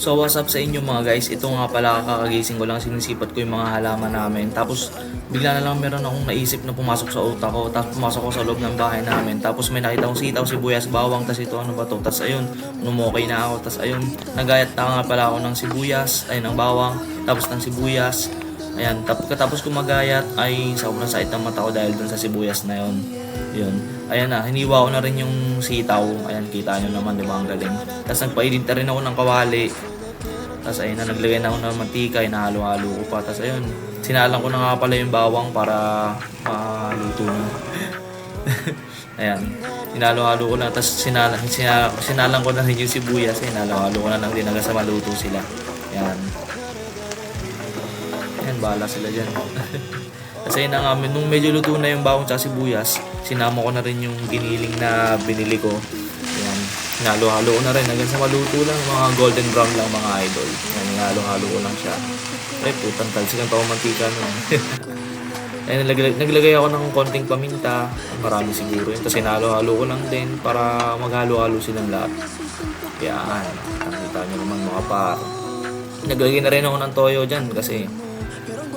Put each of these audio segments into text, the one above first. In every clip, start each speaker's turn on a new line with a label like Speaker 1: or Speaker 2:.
Speaker 1: So what's up sa inyo mga guys? Ito nga pala kakagising ko lang sinisipat ko yung mga halaman namin. Tapos bigla na lang meron akong naisip na pumasok sa utak ko. Tapos pumasok ko sa loob ng bahay namin. Tapos may nakita akong sitaw, sibuyas, bawang. Tapos ito ano ba to? Tapos ayun, numokay na ako. Tapos ayun, nagayat na nga pala ako ng sibuyas, ay ng bawang. Tapos ng sibuyas. Ayan, tapos katapos ko magayat ay sobrang sakit ng mata ko dahil dun sa sibuyas na yun. Yun. Ayan na, hiniwa ko na rin yung sitaw. Ayan, kita nyo naman, di ba? Ang galing. Tapos nagpainit na rin ako ng kawali. Tapos ayun na, naglagay na ako ng mantika, inahalo-halo ko pa. Tapos ayun, sinalang ko na nga pala yung bawang para maluto na. Ayan, sinalo-halo ko na. Tapos sinala, sinala, sinalang ko na rin yung sibuyas. Sinalo-halo ko na lang din hanggang sa maluto sila. Ayan. Ayan, bahala sila dyan. Kasi na nga, nung medyo luto na yung bawang tsaka sibuyas, sinama ko na rin yung giniling na binili ko. Ayan, hinalo-halo ko na rin hanggang sa maluto lang, mga golden brown lang mga idol. Ayan, hinalo-halo ko lang siya. Eh, putang talsikan pa ako mantika nun. Ayan, naglagay, naglagay ako ng konting paminta, marami siguro yun. Tapos hinalo-halo ko lang din para maghalo-halo silang lahat. Yan, nakita nyo naman mga par. Naglagay na rin ako ng toyo dyan kasi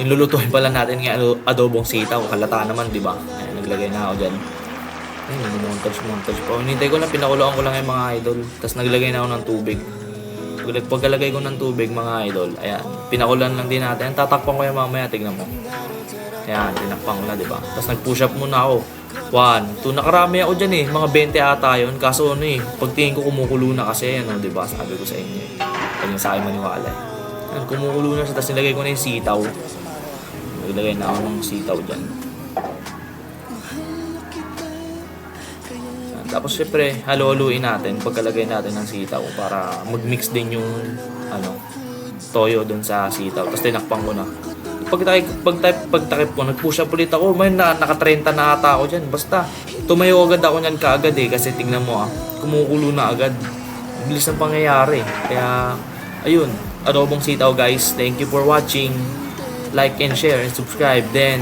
Speaker 1: yung lulutuin pala natin ng ado- adobong sitaw. Halata naman, di ba? Ayan, naglagay na ako dyan. Ayun, montage, montage pa. Hinintay ko na, pinakuloan ko lang yung mga idol. Tapos naglagay na ako ng tubig. Pag- Pagkalagay ko ng tubig, mga idol, ayan, pinakulan lang din natin. Tatakpan ko yung mamaya, tignan mo. Ayan, tinakpan ko na, di ba? Tapos nag-push up muna ako. One, two, nakarami ako dyan eh. Mga 20 ata yun. Kaso ano eh, pagtingin ko kumukulo na kasi, ano, di ba? Sabi ko sa inyo. Kaya yung sa akin maniwala eh. Kumukulo na siya. Tapos nilagay ko na yung sitaw. Naglagay na ako ng sitaw dyan. Tapos syempre, halo-haluin natin pagkalagay natin ng sitaw para mag-mix din yung ano, toyo dun sa sitaw. Tapos tinakpan ko na. Pag pag pagtakip ko, nag-push up ulit ako. May na, naka-30 na ata ako dyan. Basta, tumayo agad ako niyan kaagad eh. Kasi tingnan mo ah, kumukulo na agad. Bilis ng pangyayari. Kaya, ayun. Adobong sitaw guys. Thank you for watching. Like and share and subscribe. Then,